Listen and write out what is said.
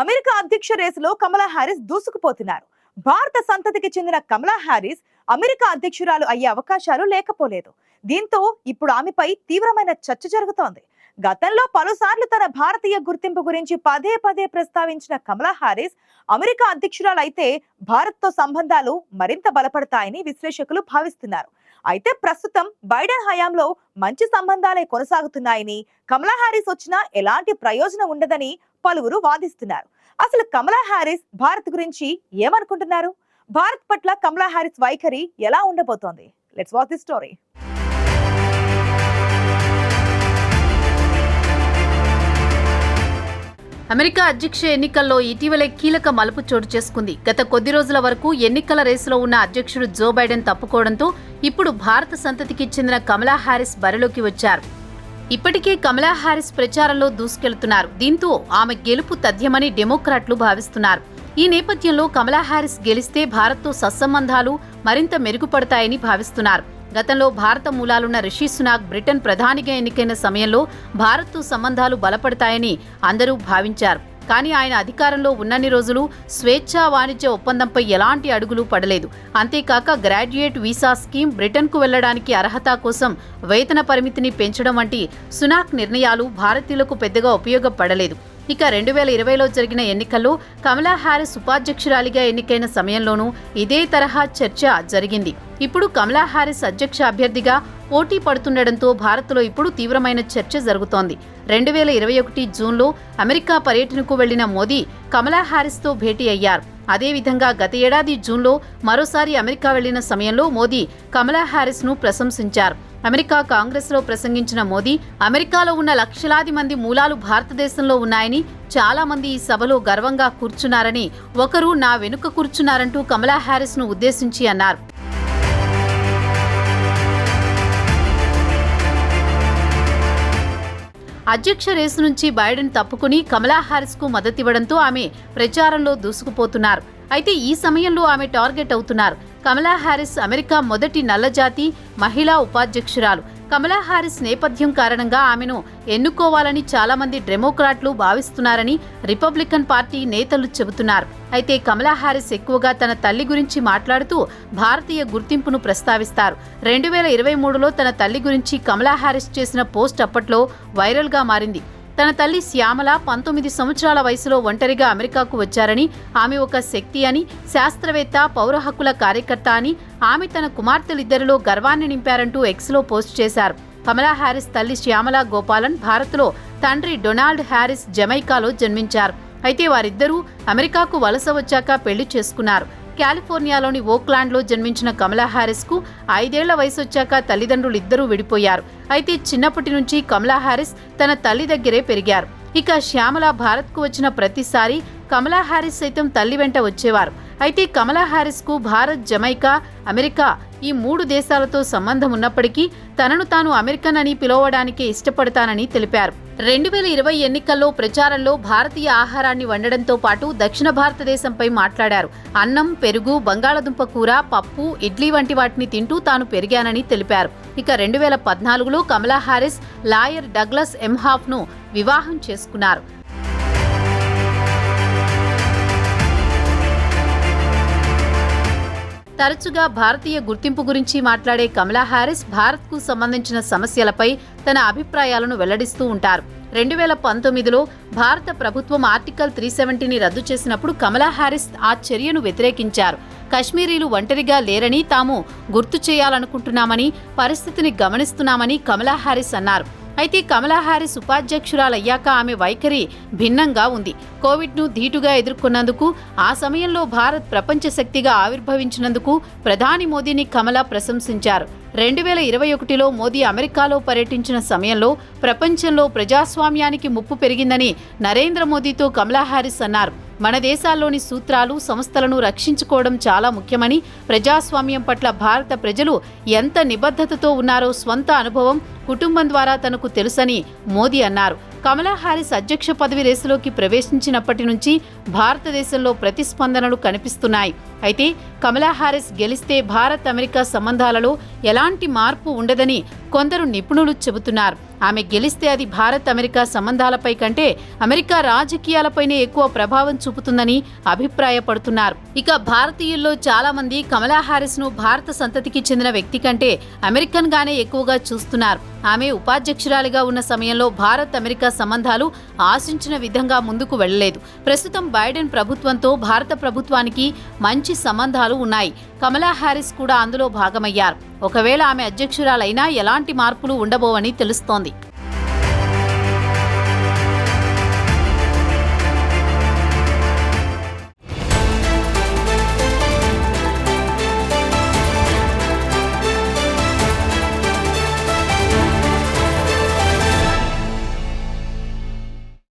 America అధ్యక్ష రేసులో కమలా Harris దూసుకుపోతున్నారు. భారత సంతతికి చెందిన కమలా హారిస్ అమెరికా అధ్యక్షురాలు అయ్యే అవకాశాలు లేకపోలేదు. దీంతో ఇప్పుడు ఆమెపై తీవ్రమైన చర్చ జరుగుతోంది. గతంలో పలుసార్లు తన భారతీయ గుర్తింపు గురించి పదే పదే ప్రస్తావించిన కమలా హారిస్ అమెరికా అధ్యక్షురాలైతే భారత్తో సంబంధాలు మరింత బలపడతాయని విశ్లేషకులు భావిస్తున్నారు. అయితే ప్రస్తుతం బైడెన్ హయాంలో మంచి సంబంధాలే కొనసాగుతున్నాయని కమలా హారిస్ వచ్చినా ఎలాంటి ప్రయోజనం ఉండదని పలువురు వాదిస్తున్నారు. అసలు కమలా హారిస్ భారత్ గురించి ఏమనుకుంటున్నారు? భారత్ పట్ల కమలా హారిస్ వైఖరి ఎలా ఉండబోతోంది? Let's watch the story America అధ్యక్ష ఎన్నికల్లో ఇటీవలే కీలక మలుపు చోటు చేసుకుంది. గత కొద్ది రోజుల వరకు ఎన్నికల రేసులో ఉన్న అధ్యక్షుడు జో బైడెన్ తప్పుకోవడంతో ఇప్పుడు భారత సంతతికి చెందిన కమలా హారిస్ బరిలోకి వచ్చారు. ఇప్పటికే కమలా హారిస్ ప్రచారంలో దూసుకెళ్తున్నారు. దీంతో ఆమె గెలుపు తథ్యమని డెమోక్రాట్లు భావిస్తున్నారు. ఈ నేపథ్యంలో కమలా హారిస్ గెలిస్తే భారత్తో సత్సంబంధాలు మరింత మెరుగుపడతాయని భావిస్తున్నారు. గతంలో భారత మూలాలున్న రిషి సునాక్ బ్రిటన్ ప్రధానిగా ఎన్నికైన సమయంలో భారత్తో సంబంధాలు బలపడతాయని అందరూ భావించారు. కానీ ఆయన అధికారంలో ఉన్నన్ని రోజులు స్వేచ్ఛా వాణిజ్య ఒప్పందంపై ఎలాంటి అడుగులు పడలేదు. అంతేకాక గ్రాడ్యుయేట్ వీసా స్కీమ్ బ్రిటన్కు వెళ్ళడానికి అర్హత కోసం వేతన పరిమితిని పెంచడం వంటి సునాక్ నిర్ణయాలు భారతీయులకు పెద్దగా ఉపయోగపడలేదు. ఇక రెండు వేల ఇరవైలో జరిగిన ఎన్నికల్లో కమలా హారిస్ ఉపాధ్యక్షురాలిగా ఎన్నికైన సమయంలోనూ ఇదే తరహా చర్చ జరిగింది. ఇప్పుడు కమలా హారిస్ అధ్యక్ష అభ్యర్థిగా పోటీ పడుతుండటంతో భారత్లో ఇప్పుడు తీవ్రమైన చర్చ జరుగుతోంది. రెండు వేల ఇరవై ఒకటి జూన్లో అమెరికా పర్యటనకు వెళ్ళిన మోదీ కమలా హారిస్తో భేటీ అయ్యారు. అదేవిధంగా గత ఏడాది జూన్లో మరోసారి అమెరికా వెళ్ళిన సమయంలో మోదీ కమలా హారిస్ను ప్రశంసించారు. అమెరికా కాంగ్రెస్లో ప్రసంగించిన మోదీ అమెరికాలో ఉన్న లక్షలాది మంది మూలాలు భారతదేశంలో ఉన్నాయని చాలా మంది ఈ సభలో గర్వంగా కూర్చున్నారని ఒకరు నా వెనుక కూర్చున్నారంటూ కమలా హారిస్ను ఉద్దేశించి అన్నారు. అధ్యక్ష రేసు నుంచి బైడెన్ తప్పుకుని కమలా హారిస్కు మద్దతివ్వడంతో ఆమె ప్రచారంలో దూసుకుపోతున్నారు. అయితే ఈ సమయంలో ఆమె టార్గెట్ అవుతున్నారు. కమలా హారిస్ అమెరికా మొదటి నల్లజాతి మహిళా ఉపాధ్యక్షురాలు. కమలా హారిస్ నేపథ్యం కారణంగా ఆమెను ఎన్నుకోవాలని చాలామంది డెమోక్రాట్లు భావిస్తున్నారని రిపబ్లికన్ పార్టీ నేతలు చెబుతున్నారు. అయితే కమలా హారిస్ ఎక్కువగా తన తల్లి గురించి మాట్లాడుతూ భారతీయ గుర్తింపును ప్రస్తావిస్తారు. రెండు వేల ఇరవై మూడులో తన తల్లి గురించి కమలా హారిస్ చేసిన పోస్ట్ అప్పట్లో వైరల్గా మారింది. తన తల్లి శ్యామల పంతొమ్మిది సంవత్సరాల వయసులో ఒంటరిగా అమెరికాకు వచ్చారని ఆమె ఒక శక్తి అని శాస్త్రవేత్త పౌర హక్కుల కార్యకర్త అని ఆమె తన కుమార్తెలిద్దరిలో గర్వాన్ని నింపారంటూ ఎక్స్లో పోస్ట్ చేశారు. కమలా హ్యారిస్ తల్లి శ్యామల గోపాలన్ భారత్లో తండ్రి డొనాల్డ్ హ్యారిస్ జమైకాలో జన్మించారు. అయితే వారిద్దరూ అమెరికాకు వలస వచ్చాక పెళ్ళి చేసుకున్నారు. కాలిఫోర్నియాలోని ఓక్లాండ్లో జన్మించిన కమలా హారిస్కు ఐదేళ్ళ వయసు వచ్చాక తల్లిదండ్రులు ఇద్దరూ విడిపోయారు. అయితే చిన్నప్పటి నుంచి కమలా హారిస్ తన తల్లి దగ్గరే పెరిగారు. ఇక శ్యామల భారత్కు వచ్చిన ప్రతిసారి కమలా హారిస్ సైతం తల్లి వెంట వచ్చేవారు. అయితే కమలా హారిస్కు భారత్ జమైకా అమెరికా ఈ మూడు దేశాలతో సంబంధం ఉన్నప్పటికీ తనను తాను అమెరికన్ అని పిలవడానికే ఇష్టపడతానని తెలిపారు. రెండు వేల ఇరవై ఎన్నికల్లో ప్రచారంలో భారతీయ ఆహారాన్ని వండడంతో పాటు దక్షిణ భారతదేశంపై మాట్లాడారు. అన్నం పెరుగు బంగాళదుంప కూర పప్పు ఇడ్లీ వంటి వాటిని తింటూ తాను పెరిగానని తెలిపారు. ఇక రెండు వేల పద్నాలుగులో కమలా హారిస్ లాయర్ డగ్లస్ ఎంహాఫ్ను వివాహం చేసుకున్నారు. తరచుగా భారతీయ గుర్తింపు గురించి మాట్లాడే కమలా హారిస్ భారత్కు సంబంధించిన సమస్యలపై తన అభిప్రాయాలను వెల్లడిస్తూ ఉంటారు. రెండు వేల పంతొమ్మిదిలో భారత ప్రభుత్వం ఆర్టికల్ త్రీ సెవెంటీని రద్దు చేసినప్పుడు కమలా హారిస్ ఆ చర్యను వ్యతిరేకించారు. కశ్మీరీలు ఒంటరిగా లేరని తాము గుర్తు చేయాలనుకుంటున్నామని పరిస్థితిని గమనిస్తున్నామని కమలా హారిస్ అన్నారు. అయితే కమలా హారిస్ ఉపాధ్యక్షురాలయ్యాక ఆమె వైఖరి భిన్నంగా ఉంది. కోవిడ్ను ధీటుగా ఎదుర్కొన్నందుకు ఆ సమయంలో భారత్ ప్రపంచ శక్తిగా ఆవిర్భవించినందుకు ప్రధాని మోదీని కమల ప్రశంసించారు. రెండు వేల ఇరవై ఒకటిలో మోదీ అమెరికాలో పర్యటించిన సమయంలో ప్రపంచంలో ప్రజాస్వామ్యానికి ముప్పు పెరిగిందని నరేంద్ర మోదీతో కమలా హారిస్ అన్నారు. మన దేశాల్లోని సూత్రాలు సంస్థలను రక్షించుకోవడం చాలా ముఖ్యమని ప్రజాస్వామ్యం పట్ల భారత ప్రజలు ఎంత నిబద్ధతతో ఉన్నారో స్వంత అనుభవం కుటుంబం ద్వారా తనకు తెలుసని మోదీ అన్నారు. కమలా హారిస్ అధ్యక్ష పదవి రేసులోకి ప్రవేశించినప్పటి నుంచి భారతదేశంలో ప్రతిస్పందనలు కనిపిస్తున్నాయి. అయితే కమలా హారిస్ గెలిస్తే భారత్ అమెరికా సంబంధాలలో ఎలాంటి మార్పు ఉండదని కొందరు నిపుణులు చెబుతున్నారు. ఆమె గెలిస్తే అది భారత్ అమెరికా సంబంధాలపై కంటే అమెరికా రాజకీయాలపైనే ఎక్కువ ప్రభావం చూపుతుందని అభిప్రాయపడుతున్నారు. ఇక భారతీయుల్లో చాలా మంది కమలా హారిస్ను భారత సంతతికి చెందిన వ్యక్తి కంటే అమెరికన్ గానే ఎక్కువగా చూస్తున్నారు. ఆమె ఉపాధ్యక్షురాలిగా ఉన్న సమయంలో భారత్ అమెరికా సంబంధాలు ఆశించిన విధంగా ముందుకు వెళ్ళలేదు ప్రస్తుతం బైడెన్ ప్రభుత్వంతో భారత ప్రభుత్వానికి మంచి సంబంధాలు ఉన్నాయి. కమలా హారిస్ కూడా అందులో భాగమయ్యారు. ఒకవేళ ఆమె అధ్యక్షురాలైనా ఎలాంటి మార్పులు ఉండబోవని తెలుస్తోంది.